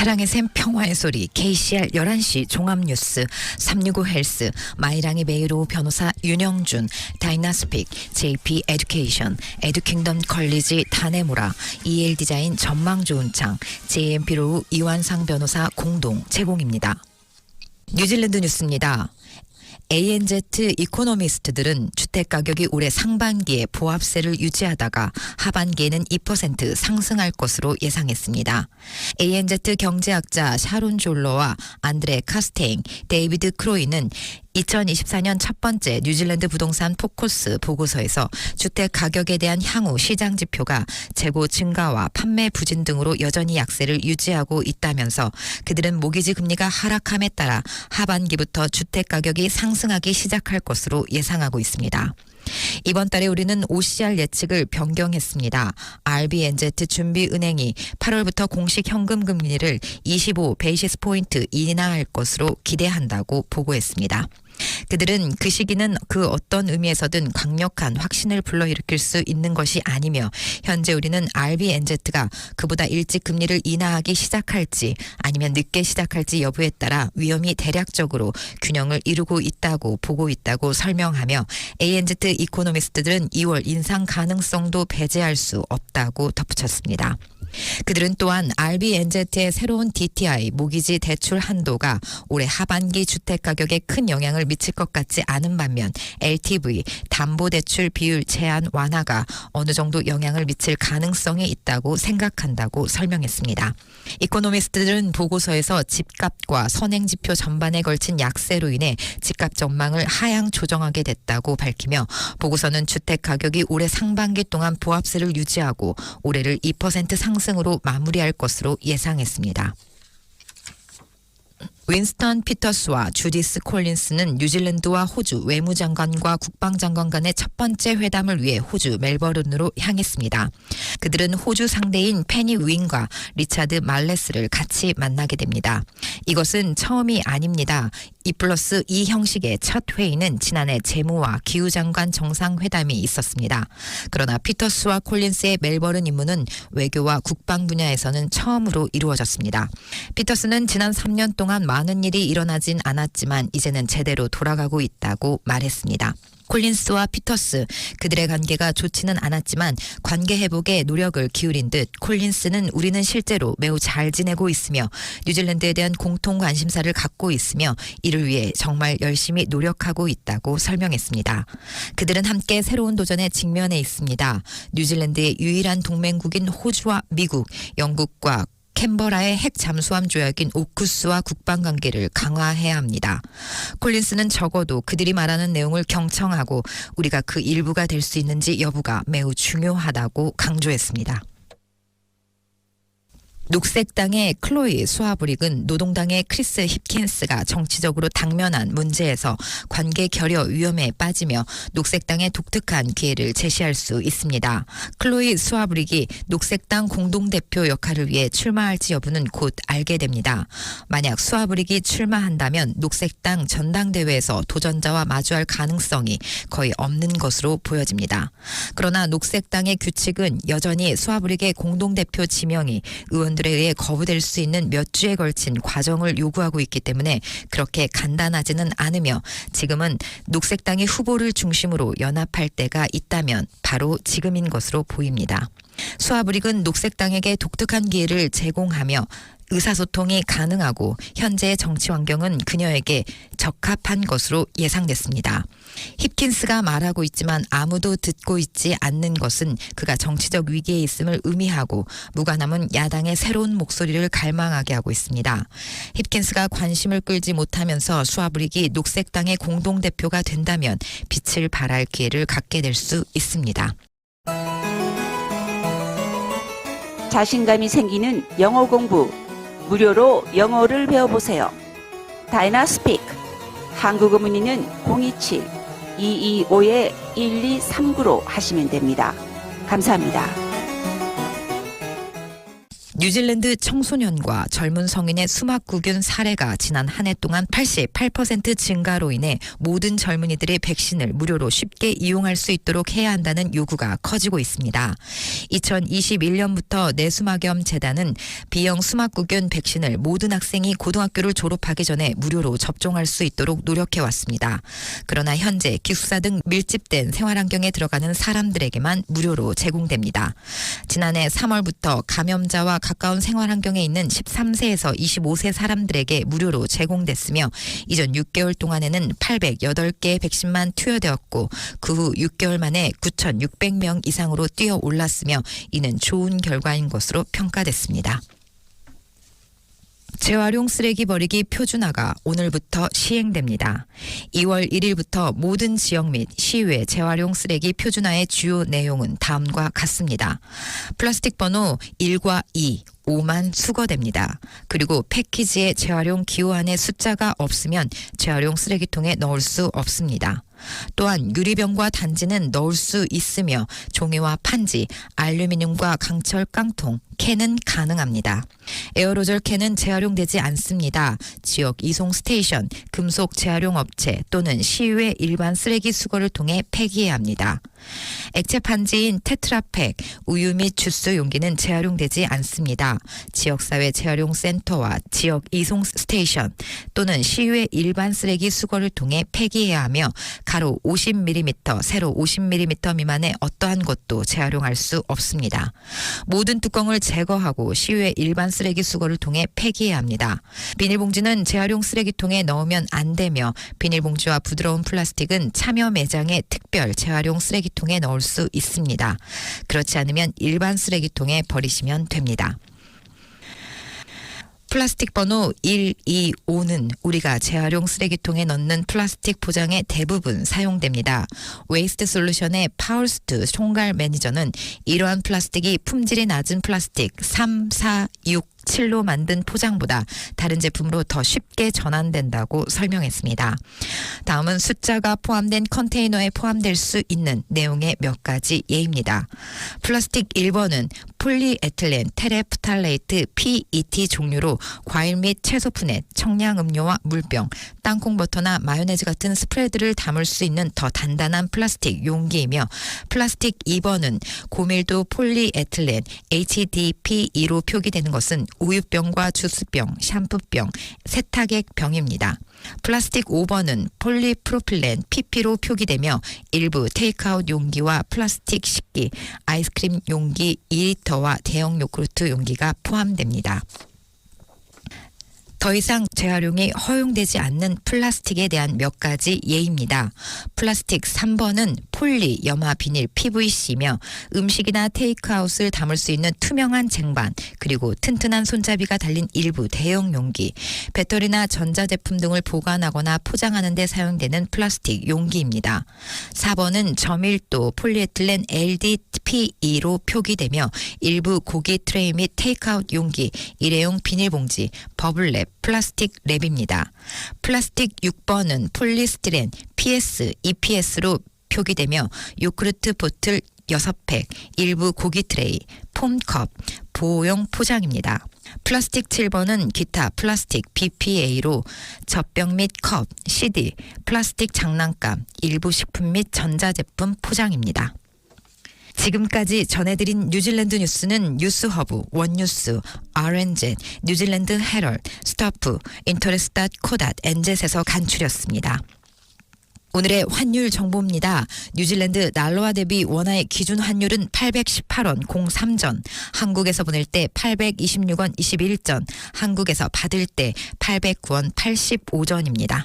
사랑의 샘 평화의 소리 KCR 11시 종합뉴스 365 헬스 마이랑이 오후 변호사 윤영준 다이나스픽 JP 에듀케이션 에듀킹덤 컬리지 다네모라 EL 디자인 전망 좋은 창 JMP로 이완상 변호사 공동 제공입니다. 뉴질랜드 뉴스입니다. ANZ 이코노미스트들은 주택 가격이 올해 상반기에 보합세를 유지하다가 하반기에는 2% 상승할 것으로 예상했습니다. ANZ 경제학자 샤론 졸러와 안드레 카스테잉, 데이비드 크로이는 2024년 첫 번째 뉴질랜드 부동산 포커스 보고서에서 주택 가격에 대한 향후 시장 지표가 재고 증가와 판매 부진 등으로 여전히 약세를 유지하고 있다면서 그들은 모기지 금리가 하락함에 따라 하반기부터 주택 가격이 상승하기 시작할 것으로 예상하고 있습니다. 이번 달에 우리는 OCR 예측을 변경했습니다. RBNZ 준비은행이 8월부터 공식 현금 금리를 25 베이시스 포인트 인하할 것으로 기대한다고 보고했습니다. 그들은 그 시기는 그 어떤 의미에서든 강력한 확신을 불러일으킬 수 있는 것이 아니며 현재 우리는 RBNZ가 그보다 일찍 금리를 인하하기 시작할지 아니면 늦게 시작할지 여부에 따라 위험이 대략적으로 균형을 이루고 있다고 보고 있다고 설명하며 ANZ 이코노미스트들은 2월 인상 가능성도 배제할 수 없다고 덧붙였습니다. 그들은 또한 RBNZ의 새로운 DTI 모기지 대출 한도가 올해 하반기 주택 가격에 큰 영향을 미칠 것 같지 않은 반면 LTV 담보 대출 비율 제한 완화가 어느 정도 영향을 미칠 가능성이 있다고 생각한다고 설명했습니다. 이코노미스트들은 보고서에서 집값과 선행 지표 전반에 걸친 약세로 인해 집값 전망을 하향 조정하게 됐다고 밝히며 보고서는 주택 가격이 올해 상반기 동안 보합세를 유지하고 올해를 2% 상승 으로 마무리할 것으로 예상했습니다. 윈스턴 피터스와 주디스 콜린스는 뉴질랜드와 호주 외무장관과 국방장관 간의 첫 번째 회담을 위해 호주 멜버른으로 향했습니다. 그들은 호주 상대인 페니 윙과 리차드 말레스를 같이 만나게 됩니다. 이것은 처음이 아닙니다. 이 플러스 이 형식의 첫 회의는 지난해 재무와 기후장관 정상회담이 있었습니다. 그러나 피터스와 콜린스의 멜버른 임무는 외교와 국방 분야에서는 처음으로 이루어졌습니다. 피터스는 지난 3년 동안 많은 일이 일어나진 않았지만 이제는 제대로 돌아가고 있다고 말했습니다. 콜린스와 피터스 그들의 관계가 좋지는 않았지만 관계 회복에 노력을 기울인 듯 콜린스는 우리는 실제로 매우 잘 지내고 있으며 뉴질랜드에 대한 공통 관심사를 갖고 있으며 이를 위해 정말 열심히 노력하고 있다고 설명했습니다. 그들은 함께 새로운 도전에 직면해 있습니다. 뉴질랜드의 유일한 동맹국인 호주와 미국, 영국과 캔버라의 핵 잠수함 조약인 오쿠스와 국방 관계를 강화해야 합니다. 콜린스는 적어도 그들이 말하는 내용을 경청하고 우리가 그 일부가 될 수 있는지 여부가 매우 중요하다고 강조했습니다. 녹색당의 클로이 수아브릭은 노동당의 크리스 힙킨스가 정치적으로 당면한 문제에서 관계 결여 위험에 빠지며 녹색당의 독특한 기회를 제시할 수 있습니다. 클로이 수아브릭이 녹색당 공동대표 역할을 위해 출마할지 여부는 곧 알게 됩니다. 만약 수아브릭이 출마한다면 녹색당 전당대회에서 도전자와 마주할 가능성이 거의 없는 것으로 보여집니다. 그러나 녹색당의 규칙은 여전히 수아브릭의 공동대표 지명이 의원들에 의해 거부될 수 있는 몇 주에 걸친 과정을 요구하고 있기 때문에 그렇게 간단하지는 않으며 지금은 녹색당의 후보를 중심으로 연합할 때가 있다면 바로 지금인 것으로 보입니다. 수아브릭은 녹색당에게 독특한 기회를 제공하며 의사소통이 가능하고 현재의 정치 환경은 그녀에게 적합한 것으로 예상됐습니다. 힙킨스가 말하고 있지만 아무도 듣고 있지 않는 것은 그가 정치적 위기에 있음을 의미하고 무관함은 야당의 새로운 목소리를 갈망하게 하고 있습니다. 힙킨스가 관심을 끌지 못하면서 수아브릭이 녹색당의 공동대표가 된다면 빛을 발할 기회를 갖게 될 수 있습니다. 자신감이 생기는 영어 공부 무료로 영어를 배워보세요. 다이나스픽 한국어 문의는 027-225-1239로 하시면 됩니다. 감사합니다. 뉴질랜드 청소년과 젊은 성인의 수막구균 사례가 지난 한 해 동안 88% 증가로 인해 모든 젊은이들의 백신을 무료로 쉽게 이용할 수 있도록 해야 한다는 요구가 커지고 있습니다. 2021년부터 내수막염 재단은 B형 수막구균 백신을 모든 학생이 고등학교를 졸업하기 전에 무료로 접종할 수 있도록 노력해 왔습니다. 그러나 현재 기숙사 등 밀집된 생활 환경에 들어가는 사람들에게만 무료로 제공됩니다. 지난해 3월부터 감염자와 가까운 생활 환경에 있는 13세에서 25세 사람들에게 무료로 제공됐으며 이전 6개월 동안에는 808개의 백신만 투여되었고 그 후 6개월 만에 9,600명 이상으로 뛰어 올랐으며 이는 좋은 결과인 것으로 평가됐습니다. 재활용 쓰레기 버리기 표준화가 오늘부터 시행됩니다. 2월 1일부터 모든 지역 및 시외 재활용 쓰레기 표준화의 주요 내용은 다음과 같습니다. 플라스틱 번호 1과 2, 5만 수거됩니다. 그리고 패키지에 재활용 기호안의 숫자가 없으면 재활용 쓰레기통에 넣을 수 없습니다. 또한 유리병과 단지는 넣을 수 있으며 종이와 판지, 알루미늄과 강철 깡통, 캔은 가능합니다. 에어로졸 캔은 재활용되지 않습니다. 지역 이송 스테이션, 금속 재활용 업체 또는 시외 일반 쓰레기 수거를 통해 폐기해야 합니다. 액체 판지인 테트라팩, 우유 및 주스 용기는 재활용되지 않습니다. 지역사회 재활용 센터와 지역 이송 스테이션 또는 시외 일반 쓰레기 수거를 통해 폐기해야 하며 가로 50mm, 세로 50mm 미만의 어떠한 것도 재활용할 수 없습니다. 모든 뚜껑을 제거하고 시외 일반 쓰레기 수거를 통해 폐기해야 합니다. 비닐봉지는 재활용 쓰레기통에 넣으면 안 되며 비닐봉지와 부드러운 플라스틱은 참여 매장의 특별 재활용 쓰레기통에 넣을 수 있습니다. 그렇지 않으면 일반 쓰레기통에 버리시면 됩니다. 플라스틱 번호 1, 2, 5는 우리가 재활용 쓰레기통에 넣는 플라스틱 포장의 대부분 사용됩니다. 웨이스트 솔루션의 파울스트 총괄 매니저는 이러한 플라스틱이 품질이 낮은 플라스틱 3, 4, 6, 7로 만든 포장보다 다른 제품으로 더 쉽게 전환된다고 설명했습니다. 다음은 숫자가 포함된 컨테이너에 포함될 수 있는 내용의 몇 가지 예입니다. 플라스틱 1번은 폴리에틸렌 테레프탈레이트 PET 종류로 과일 및 채소 푸넷, 청량음료와 물병, 땅콩버터나 마요네즈 같은 스프레드를 담을 수 있는 더 단단한 플라스틱 용기이며 플라스틱 2번은 고밀도 폴리에틸렌 HDPE로 표기되는 것은 우유병과 주스병, 샴푸병, 세탁액 병입니다. 플라스틱 5번은 폴리프로필렌 PP로 표기되며 일부 테이크아웃 용기와 플라스틱 식기, 아이스크림 용기 2리터와 대형 요구르트 용기가 포함됩니다. 더 이상 재활용이 허용되지 않는 플라스틱에 대한 몇 가지 예입니다. 플라스틱 3번은 폴리, 염화 비닐, PVC며 음식이나 테이크아웃을 담을 수 있는 투명한 쟁반, 그리고 튼튼한 손잡이가 달린 일부 대형 용기, 배터리나 전자제품 등을 보관하거나 포장하는 데 사용되는 플라스틱 용기입니다. 4번은 저밀도 폴리에틸렌 LDPE로 표기되며 일부 고기 트레이 및 테이크아웃 용기, 일회용 비닐봉지, 버블랩, 플라스틱 랩입니다. 플라스틱 6번은 폴리스티렌 PS, EPS로 표기되며 요크르트 보틀 6팩, 일부 고기 트레이, 폼컵, 보호용 포장입니다. 플라스틱 7번은 기타 플라스틱 BPA로 젖병 및 컵, CD, 플라스틱 장난감, 일부 식품 및 전자제품 포장입니다. 지금까지 전해드린 뉴질랜드 뉴스는 뉴스허브, 원뉴스, RNZ, 뉴질랜드 헤럴드, 스타프, 인터레스닷 코닷, 엔젯에서 간추렸습니다. 오늘의 환율 정보입니다. 뉴질랜드 날로와 대비 원화의 기준 환율은 818원 03전, 한국에서 보낼 때 826원 21전, 한국에서 받을 때 809원 85전입니다.